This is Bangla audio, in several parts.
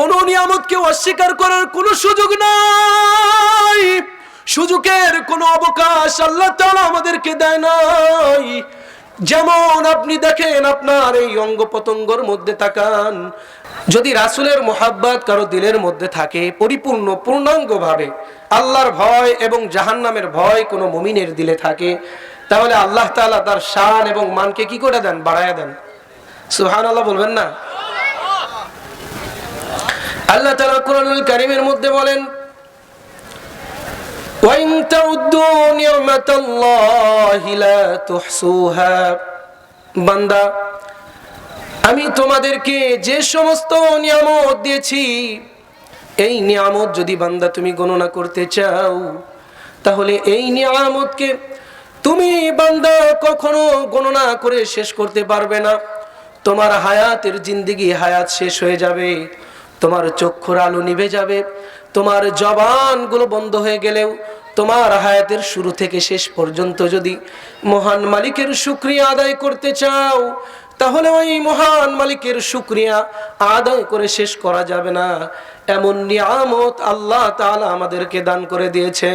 কোন নিয়ামতকে অস্বীকার করার কোনো সুযোগ নাই। সুযোগের কোনো অবকাশ আল্লাহ তাআলা আমাদেরকে দেয় নাই। যেমন আপনি দেখেন আপনার এই অঙ্গ প্রত্যঙ্গর মধ্যে তাকান। যদি রাসুলের মোহাব্বত কারও দিলের মধ্যে থাকে, পরিপূর্ণ পূর্ণাঙ্গ ভাবে আল্লাহর ভয় এবং জাহান্নামের ভয় কোনো মুমিনের দিলে থাকে, তাহলে আল্লাহ তাআলা তার শান এবং মানকে কি করে দেন? বাড়ায় দেন। সুহান আল্লাহ বলবেন না? আল্লাহ তাআলা কোরআনুল কারীমের মধ্যে বলেন وإن تعدوا نعمة الله لا تحصوها বান্দা আমি তোমাদেরকে যে সমস্ত নিয়ামত দিয়েছি এই নিয়ামত যদি বান্দা তুমি গণনা করতে চাও তাহলে এই নিয়ামতকে তুমি বান্দা কখনো গণনা করে শেষ করতে পারবে না তোমার হায়াতের জিন্দিগি হায়াত শেষ হয়ে যাবে তোমার চক্ষুর আলো নিভে যাবে, তোমার জবানগুলো বন্ধ হয়ে গেলেও তোমার হায়াতের শুরু থেকে শেষ পর্যন্ত যদি মহান মালিকের শুক্রিয়া আদায় করতে চাও, তাহলে ওই মহান মালিকের শুক্রিয়া আদায় করে শেষ করা যাবে না। এমন নিয়ামত আল্লাহ তাআলা আমাদেরকে দান করে দিয়েছে।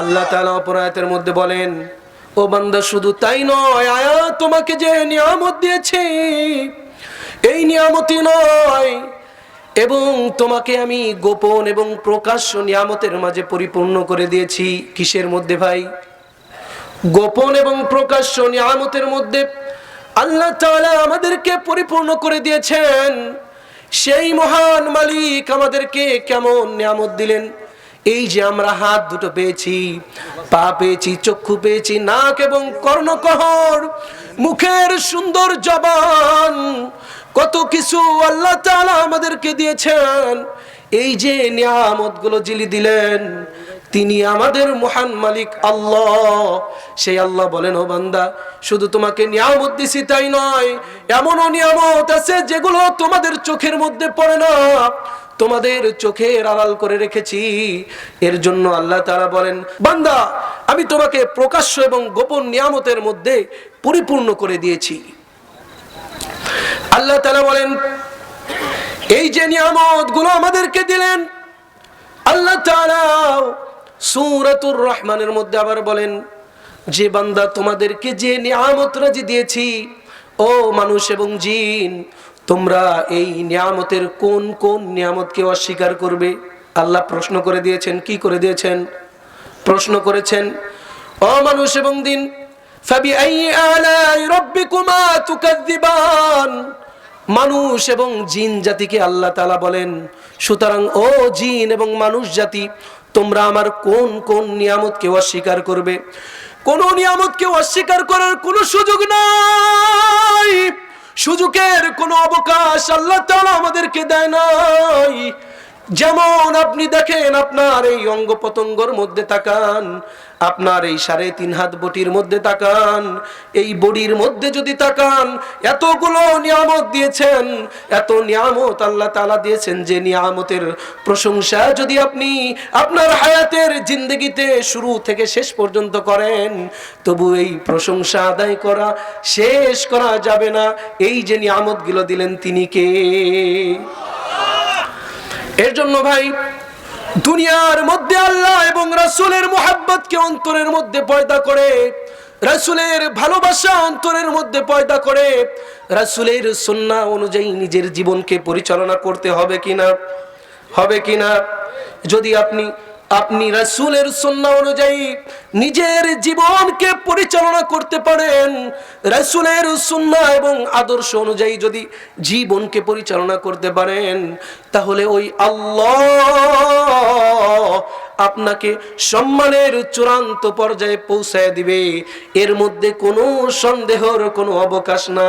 আল্লাহ তাআলা অপরায়তের মধ্যে বলেন, ও বান্দা, শুধু তাই নয় আয়া তোমাকে যে নিয়ামত দিয়েছে এই নিয়ামতই নয়। এবং তোমাকে আমি গোপন এবং প্রকাশ্য নিয়ামতের মাঝে পরিপূর্ণ করে দিয়েছি। কিসের মধ্যে ভাই? গোপন এবং প্রকাশ্য নিয়ামতের মধ্যে আল্লাহ আমাদেরকে পরিপূর্ণ করে দিয়েছেন। সেই মহান মালিক আমাদেরকে কেমন নিয়ামত দিলেন? এই যে আমরা হাত দুটো পেয়েছি, পা পেয়েছি, চক্ষু পেয়েছি, নাক এবং কর্ণকহর, মুখের সুন্দর জবান কত কিছু আল্লাহ তাআলা আমাদেরকে দিয়েছেন। এই যে নিয়ামতগুলো জিলি দিলেন, তিনি আমাদের মহান মালিক আল্লাহ। সেই আল্লাহ বলেন, ও বান্দা, শুধু তোমাকে নিয়ামত দিছি তাই নয়, এমনও নিয়ামত আছে যেগুলো তোমাদের চোখের মধ্যে পড়ে না। তোমাদের চোখের আড়াল করে রেখেছি। এর জন্য আল্লাহ তারা বলেন, বান্দা, আমি তোমাকে প্রকাশ্য এবং গোপন নিয়ামতের মধ্যে পরিপূর্ণ করে দিয়েছি। আল্লাহ তালা বলেন, এই যে নিয়ামতগুলো আমাদেরকে দিলেন, আল্লাহ সূরাতুর রহমানের মধ্যে আবার বলেন, যে বান্দা তোমাদেরকে যে নিয়ামত রাজি দিয়েছি, ও মানুষ এবং জিন, তোমরা এই নিয়ামতের কোন কোন নিয়ামতকে অস্বীকার করবে? আল্লাহ প্রশ্ন করে দিয়েছেন, কি করে দিয়েছেন? প্রশ্ন করেছেন ও মানুষ এবং দিন মানুষ এবং জিন জাতিকে আল্লাহ তালা বলেন, সুতরাং ও জিন এবং মানুষ জাতি, তোমরা আমার কোন কোন নিয়ামতকে অস্বীকার করবে? কোন নিয়ামতকে অস্বীকার করার কোনো সুযোগ নাই। সুযোগের কোনো অবকাশ আল্লাহ তালা আমাদেরকে দেয় নাই। যেমন আপনি দেখেন আপনার এই অঙ্গ প্রত্যঙ্গর মধ্যে তাকান, আপনার এই সাড়ে তিন হাত বটির মধ্যে তাকান, এই বডির মধ্যে যদি তাকান, এতগুলো নিয়ামত দিয়েছেন, এত নিয়ামত আল্লাহ তালা দিয়েছেন যে নিয়ামতের প্রশংসা যদি আপনি আপনার হায়াতের জিন্দগিতে শুরু থেকে শেষ পর্যন্ত করেন, তবু এই প্রশংসা আদায় করা শেষ করা যাবে না। এই যে নিয়ামতগুলো দিলেন তিনি কে? এর জন্য ভাই, দুনিয়ার মধ্যে আল্লাহ এবং রাসূলের মোহাব্বতকে অন্তরের মধ্যে পয়দা করে, রাসুলের ভালোবাসা অন্তরের মধ্যে পয়দা করে, রাসুলের সন্না অনুযায়ী নিজের জীবনকে পরিচালনা করতে হবে কিনা? হবে কিনা? যদি আপনি আপনি রাসূলের সুন্নাহ অনুযায়ী নিজের জীবনকে পরিচালনা করতে পারেন। রাসূলের সুন্নাহ এবং আদর্শ অনুযায়ী যদি জীবনকে পরিচালনা করতে পারেন, তাহলে ওই আল্লাহ আপনাকে সম্মানের চূড়ান্ত পর্যায়ে পৌঁছায় দিবে। এর মধ্যে কোনো সন্দেহর কোনো অবকাশ না